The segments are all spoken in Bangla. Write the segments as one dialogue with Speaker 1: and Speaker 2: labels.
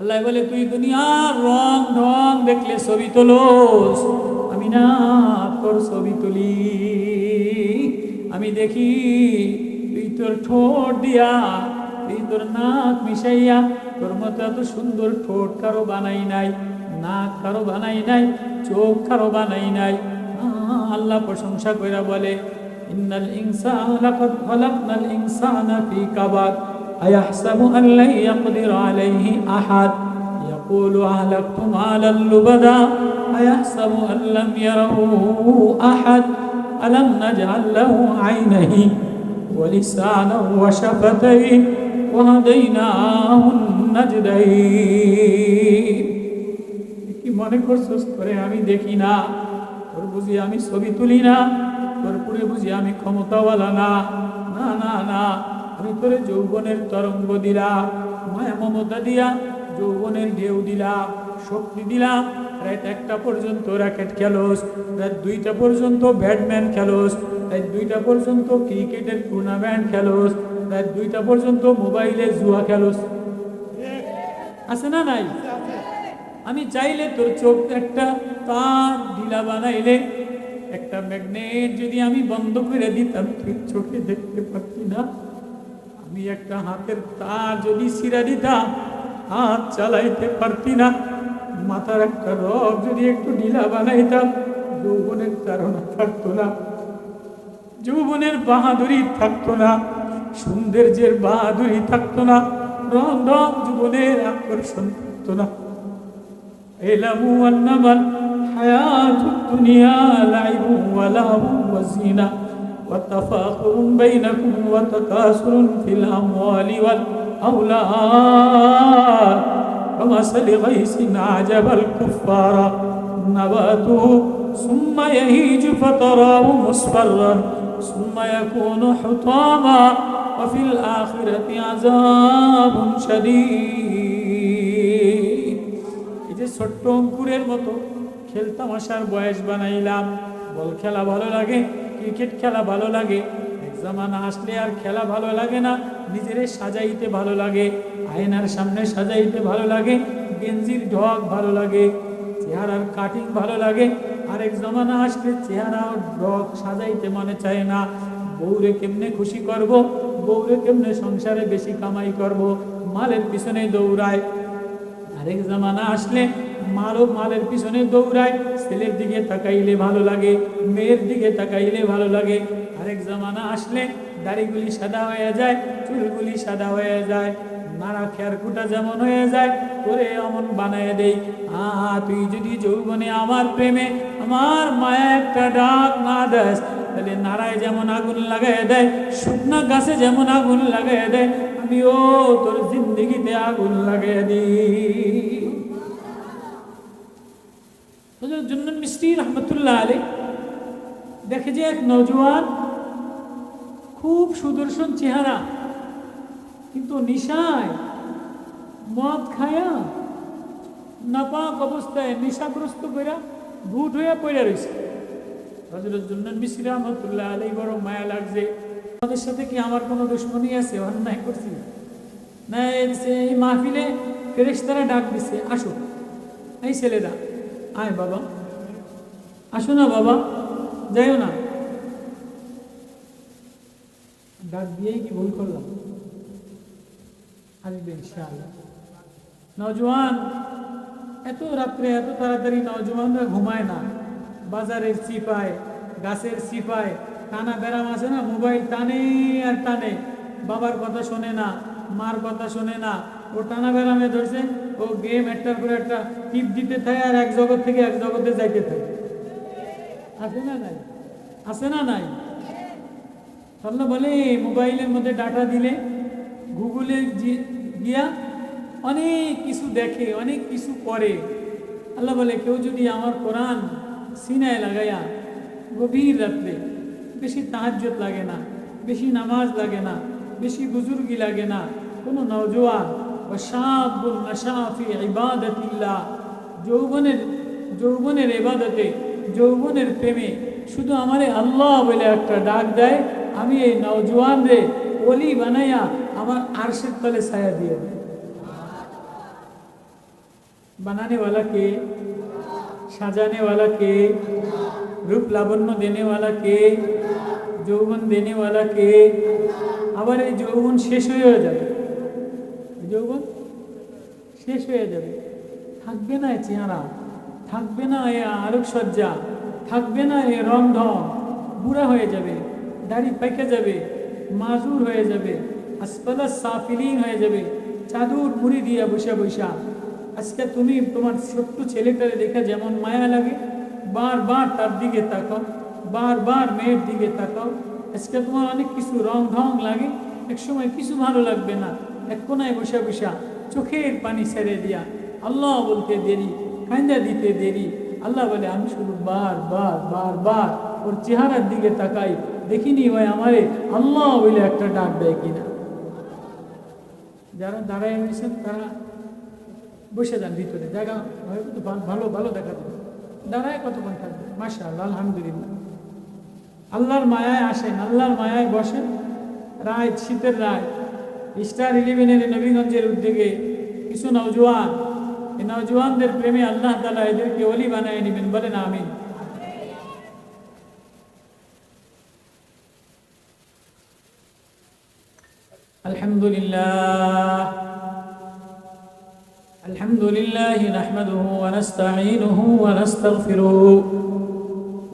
Speaker 1: আল্লাহ বলে তুই দুনিয়ার রং ঢং দেখলে ছবি তোলস আমি না তোর ছবি তুলি আমি দেখি তুই তোর ঠোঁট দিয়া তুই তোর নাক মিশাইয়া তোর মতো এত সুন্দর ঠোঁট কারো বানাই নাই নাক কারো বানাই নাই চোখ কারো বানাই নাই আল্লাহ প্রশংসা কইরা বলে ইন্নাল ইনসান লাকাদ খালাকনাল ইনসানা কাবাক أيحسب أن لن يقدر عليه أحد يقول أهلكت مالا لبدا أيحسب أن لم يره أحد ألم نجعل له عينيه ولسانا وشفتيه وهديناه النجدين কি মনে করছস করে আমি দেখি না তোর বুঝি আমি ছবি তুলি না তোর পুরে বুঝি আমি ক্ষমতাওয়ালা না না না না ভিতরে যৌবনের তরঙ্গ দিলা মায়া মমতা দিয়া যৌবনের ঢেউ দিলা শক্তি দিলাম রাত একটা পর্যন্ত র্যাকেট খেলোস রাত দুইটা পর্যন্ত ব্যাডম্যান খেলোস রাত দুইটা পর্যন্ত ক্রিকেটের টুর্নামেন্ট খেলোস রাত দুইটা পর্যন্ত মোবাইলে জুয়া খেলোস আছে না নাই আমি চাইলে তোর চোখ একটা তার ঢিলা বানাইলে একটা ম্যাগনেট যদি আমি বন্ধ করে দিতাম তুই চোখে দেখতে পারতি না আমি একটা হাতের তার যদি সিরা দিতাম হাত চালাইতে পারতি না মাথার একটা রব যদি একটু ঢিলা বানাইতাম যৌবনের তারা থাকতো না যৌবনের বাহাদুরি থাকতো না সৌন্দর্যের বাহাদুরি থাকতো না রং যুবনের আকর্ষণ থাকতো না এলামু আন্নামাল দুনিয়া লাইবু ওয়ালাহু ওয়াজিনা وتفاخر بينكم وتكاثر في الأموال والأولاد كمثل غيث أعجب الكفار نباته ثم يهيج فتراه مصفرا ثم يكون حطاما وفي الآخرة عذاب شديد إذا ছোট্ট অঙ্কুরের মতো খেলতাম আসার বয়স বানাইলাম বল খেলা ভালো লাগে ক্রিকেট খেলা ভালো লাগে এক জামানা আসলে আর খেলা ভালো লাগে না নিজেরে সাজাইতে ভালো লাগে আয়নার সামনে সাজাইতে ভালো লাগে গেঞ্জির ঢক ভালো লাগে চেহারার কাটিং ভালো লাগে আরেক জমানা আসলে চেহারা ঢক সাজাইতে মনে চায় না বউরে কেমনে খুশি করব বউরে কেমনে সংসারে বেশি কামাই করব মালের পিছনে দৌড়ায় আরেক জামানা আসলে মালও মালের পিছনে দৌড়ায় ছেলের দিকে তাকাইলে ভালো লাগে মেয়ের দিকে তাকাইলে ভালো লাগে আরেক জামানা আসলে দাড়িগুলি সাদা হয়ে যায় চুলগুলি সাদা হয়ে যায় নাড়া খেয়ার কুটা যেমন হয়ে যায় করে অমন বানায় দেই আহা তুই যদি যৌবনে আমার প্রেমে আমার মায়া একটা ডাক না দাস তাহলে নাড়ায় যেমন আগুন লাগাই দেয় শুকনা গাছে যেমন আগুন লাগাই দেয় দিও তোর জিন্দিগিতে আগুন লাগে দি জুন্নুল মিস্ত্রি রহমতুল্লাহ আলী দেখে যে এক নজওয়ান খুব সুদর্শন চেহারা কিন্তু নিশায় মদ খায়া নাপাক অবস্থায় নেশাগ্রস্ত করে ভুট হইয়া পড়ে রয়েছে হজরত জন্য মিশ্রী রহমতুল্লাহ আলী বড় মায়া লাগছে তোমাদের সাথে কি আমার কোনো দুশ্মনী আছে অন্যায় করছি না এই মাহফিলে ফেরেশতারা ডাক দিছে আসো এই ছেলেরা আয় বাবা আসো না বাবা যাইও না ডাক দিয়েই কি ভুল করলাম আসবে ইনশাআল্লাহ নজওয়ান এত রাত্রে এত তাড়াতাড়ি নজওয়ানরা ঘুমায় না বাজারের চিপায় গাছের চিপায় টানা ব্যারাম আছে না মোবাইল টানে আর টানে বাবার কথা শোনে না মার কথা শোনে না ও টানা ব্যারামে ধরছে ও গেম একটার করে একটা টিপ দিতে থাকে আর এক জগৎ থেকে এক জগতে যাইতে থাকে আছে না নাই আছে না নাই আল্লাহ বলে মোবাইলের মধ্যে ডাটা দিলে গুগলে গিয়া অনেক কিছু দেখে অনেক কিছু করে আল্লাহ বলে কেউ যদি আমার কোরআন সিনায় লাগাইয়া গভীর রাত্রে বেশি তাহাজত লাগে না বেশি নামাজ লাগে না বেশি বুজুর্গি লাগে না কোনো নওজোয়ান বা শাহুল আশাফি ইবাদতিল্লাহ যৌবনের যৌবনের এবাদতে যৌবনের প্রেমে শুধু আমারে আল্লাহ বলে একটা ডাক দেয় আমি এই নওজোয়ানরে অলি বানাইয়া আমার আরশের তলে ছায়া দিয়ে দেয় বানানেওয়ালা কে সাজানেওয়ালা কে রূপ লাবণ্য দেনেওয়ালা কে যৌবন देने কে আবার এই যৌবন শেষ হয়ে যাবে যৌবন শেষ হয়ে যাবে থাকবে না এ চেহারা থাকবে না এ আলোকসজ্জা থাকবে না এ রং ঢং বুড়া হয়ে যাবে দাড়ি পাইকে যাবে মাজুর হয়ে যাবে আসপালা সাফিলিং হয়ে যাবে চাদুর মুড়ি দিয়া বসা বৈশা আজকে তুমি তোমার ছোট্ট ছেলেটারে দেখে যেমন মায়া লাগে বারবার তার দিকে তাকা বারবার মেয়ের দিকে তাকাও আজকে তোমার অনেক কিছু রং ঢং লাগে এক সময় কিছু ভালো লাগবে না এক কোনায় বসা বসা চোখের পানি ছেড়ে দিয়া আল্লাহ বলতে দেরি কান্দা দিতে দেরি আল্লাহ বলে আমি শুধু বার বার বার বার ওর চেহারার দিকে তাকাই দেখিনি ভাই আমারে আল্লাহ বলে একটা ডাক দেয় কিনা যারা দাঁড়ায় রয়েছেন তারা বসে যান ভিতরে জায়গা ভালো ভালো দেখা যাবে দাঁড়ায় কতক্ষণ থাকবে মাসা আল্লাহ আলহামদুলিল্লাহ আল্লাহর মায়ায় আসেন আল্লাহর মায়ায় বসেন রায় শীতের রায় স্টার ইলেভেনের নবীগঞ্জের উদ্যোগে কিছু নওজোয়ান এই নওজোয়ানদের প্রেমে আল্লাহ তালা এদেরকে অলি বানায় নেবেন বলেন আমি আলহামদুলিল্লাহ الحمد لله نحمده ونستعينه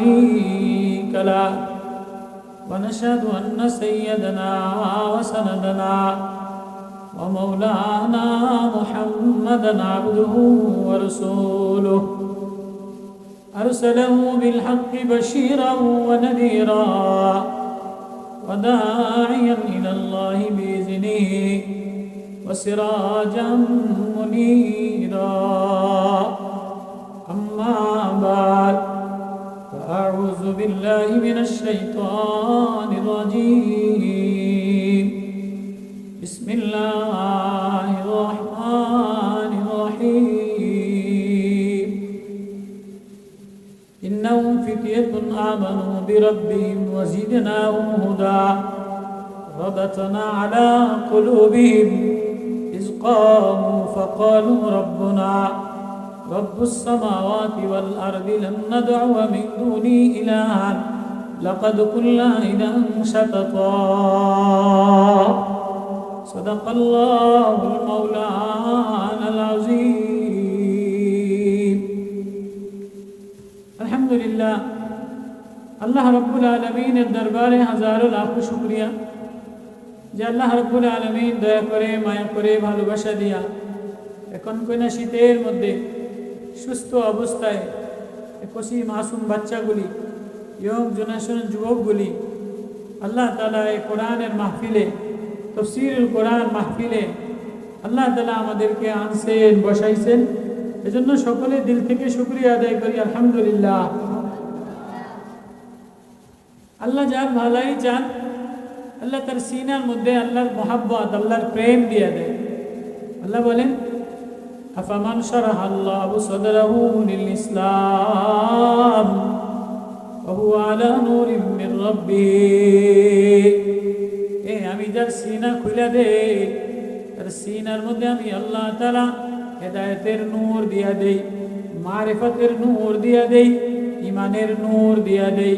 Speaker 1: شريك له ونشهد أن سيدنا وسندنا ومولانا محمدا عبده ورسوله أرسله بالحق بشيرا ونذيرا وداعيا إلى الله بإذنه وسراجا منيرا أما بعد أعوذ بالله من الشيطان الرجيم بسم الله الرحمن الرحيم إنهم فتية آمنوا بربهم وزدناهم هدى ربتنا على قلوبهم إذ قاموا فقالوا ربنا رب السماوات والأرض لن ندعو من دوني إلها لقد قلنا إذا شططا صدق الله المولى العظيم الحمد لله الله رب العالمين দরবারে هزار লাখো শুক্রিয়া যে আল্লাহ রব্বুল আলমিন দয়া করে মায়া করে ভালোবাসা দিয়া এখন কোনা শীতের মধ্যে সুস্থ অবস্থায় একশি মাসুম বাচ্চাগুলি ইয়ং জোনাশন যুবকগুলি আল্লাহ তালা এই কোরআনের মাহফিলে তফসির কোরআন মাহফিলে আল্লাহ তালা আমাদেরকে আনছেন বসাইছেন এজন্য সকলে দিল থেকে শুক্রিয়া আদায় করি আলহামদুলিল্লাহ আল্লাহ যার ভালাই চান আল্লাহ তার সিনার মধ্যে আল্লাহর মহাব্বত আল্লাহর প্রেম দিয়ে দেয় আল্লাহ বলেন أفمن شرح الله صدره للإسلام وهو على نور من ربه إيه أمي درسينا كل دي درسينا المدام يا الله تعالى هداية النور ديا دي معرفتر نور ديا دي ইমানের নূর দিয়া দেই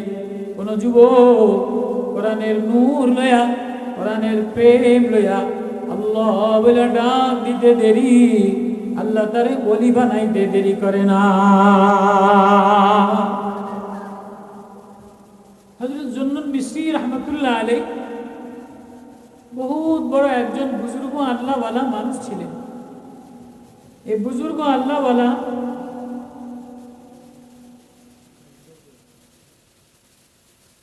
Speaker 1: কোন যুব কোরআনের নূর লয়া কোরআনের প্রেম লয়া আল্লাহ বলে ডাক دي, দেরি আল্লাহ তারে অলি বানাইতে দেরি করে না বহুত বড় একজন আল্লাহওয়ালা মানুষ ছিলেন এই বুজুর্গ আল্লাহওয়ালা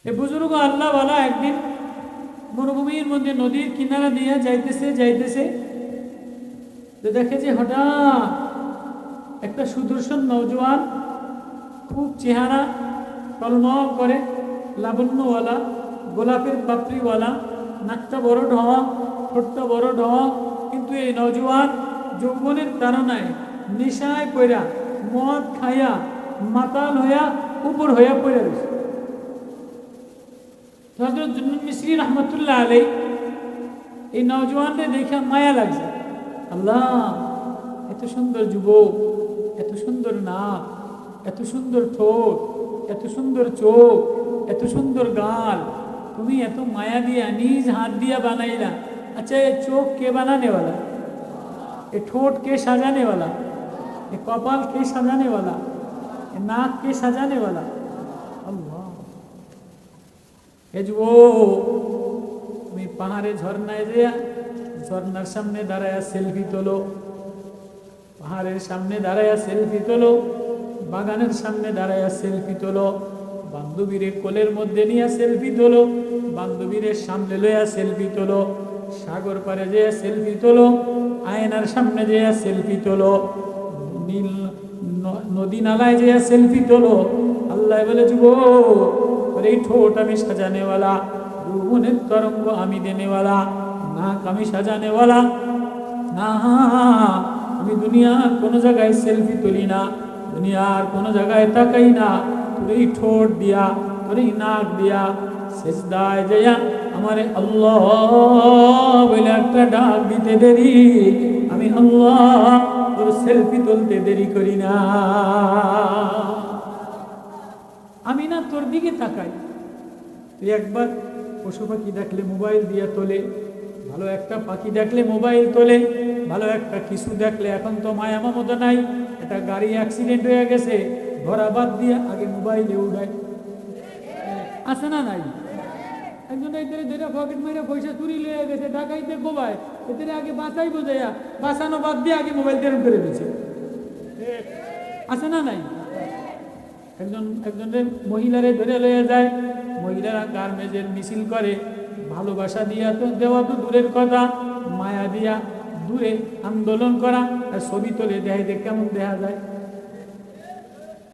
Speaker 1: এই বুজুর্গ আল্লাহওয়ালা একদিন মরুভূমির মধ্যে নদীর কিনারা দিয়ে যাইতেছে যাইতেছে যে দেখে যে হঠাৎ একটা সুদর্শন নৌজওয়ান খুব চেহারা কলমল করে লাবণ্যওয়ালা গোলাপের পাত্রীওয়ালা নাকটা বড় ঢং ঠোঁটটা বড় ঢং কিন্তু এই নজওয়ান যৌবনের তারণায় নেশায় পয়রা মদ খাইয়া মাতাল হইয়া উপর হইয়া পড়ে রয়েছে হজরত মিশ্রী রহমতুল্লাহ আলাই এই নজওয়ানদের দেখে মায়া লাগছে আল্লাহ এত সুন্দর যুবক এত সুন্দর নাক এত সুন্দর ঠোঁট এত সুন্দর চোখ এত সুন্দর গাল তুমি এত মায়া দিয়া নিজ হাত দিয়া বানাইলা আচ্ছা এ চোখ কে বানানে वाला এ ঠোঁট কে সাজানে वाला এ কপাল কে সাজানে वाला এ নাক কে সাজানে वाला আল্লাহ এ যুবক তুমি পাহাড়ে ঝর্ণায় যেয়া ঝর্নার সামনে দাঁড়ায় সেলফি তোলো পাহাড়ের সামনে দাঁড়ায় সেলফি তোলো বাগানের সামনে দাঁড়ায় সেলফি তোলো বান্ধবীরে কোলের মধ্যে নিয়ে সেলফি তোলো বান্ধবীরে সামনে লইয়া সেলফি তোলো সাগর পারে যে সেলফি তোলো আয়নার সামনে যে সেলফি তোলো নীল নদী নালায় যে সেলফি তোলো আল্লাহ বলে যুব এই ঠোঁট আমি সাজানেওয়ালা ভুবনের তরঙ্গ আমি দেনেওয়ালা নাক আমি সাজানেওয়ালা না আমি দুনিয়ার কোনো জায়গায় সেলফি তুলি না দুনিয়ার কোনো জায়গায় তাকাই না তোরেই ঠোঁট দিয়া তোর নাক দিয়া দায় যাইয়া আমারে আল্লাহ বলে একটা ডাক দিতে দেরি আমি আল্লাহ তোর সেলফি তুলতে দেরি করি না আমি না তোর দিকে তাকাই তুই একবার পশু পাখি দেখলে মোবাইল দিয়া তোলে ভালো একটা পাখি দেখলে মোবাইল তোলে ভালো একটা কিছু দেখলে এখন তো মায়া মতো নাই একটা গাড়ি অ্যাক্সিডেন্ট হয়ে গেছে ধরা বাদ দিয়ে আগে মোবাইলে উঠায় আছে না নাই একজন এদের ধরে পকেট মেরে পয়সা চুরি লয়ে গেছে ডাকাইতে গোবায় এদের আগে বাঁচাই বোঝাইয়া বাঁচানো বাদ দিয়ে আগে মোবাইল তেরম করে দিচ্ছে আছে না নাই একজন একজনের মহিলারে ধরে লয়ে যায় মহিলারা গার্মেজের মিছিল করে ভালোবাসা দিয়া তো দেওয়া তো দূরের কথা মায়া দিয়া দূরে আন্দোলন করা আর ছবি তোলে দেখাই দেখ কেমন দেখা যায়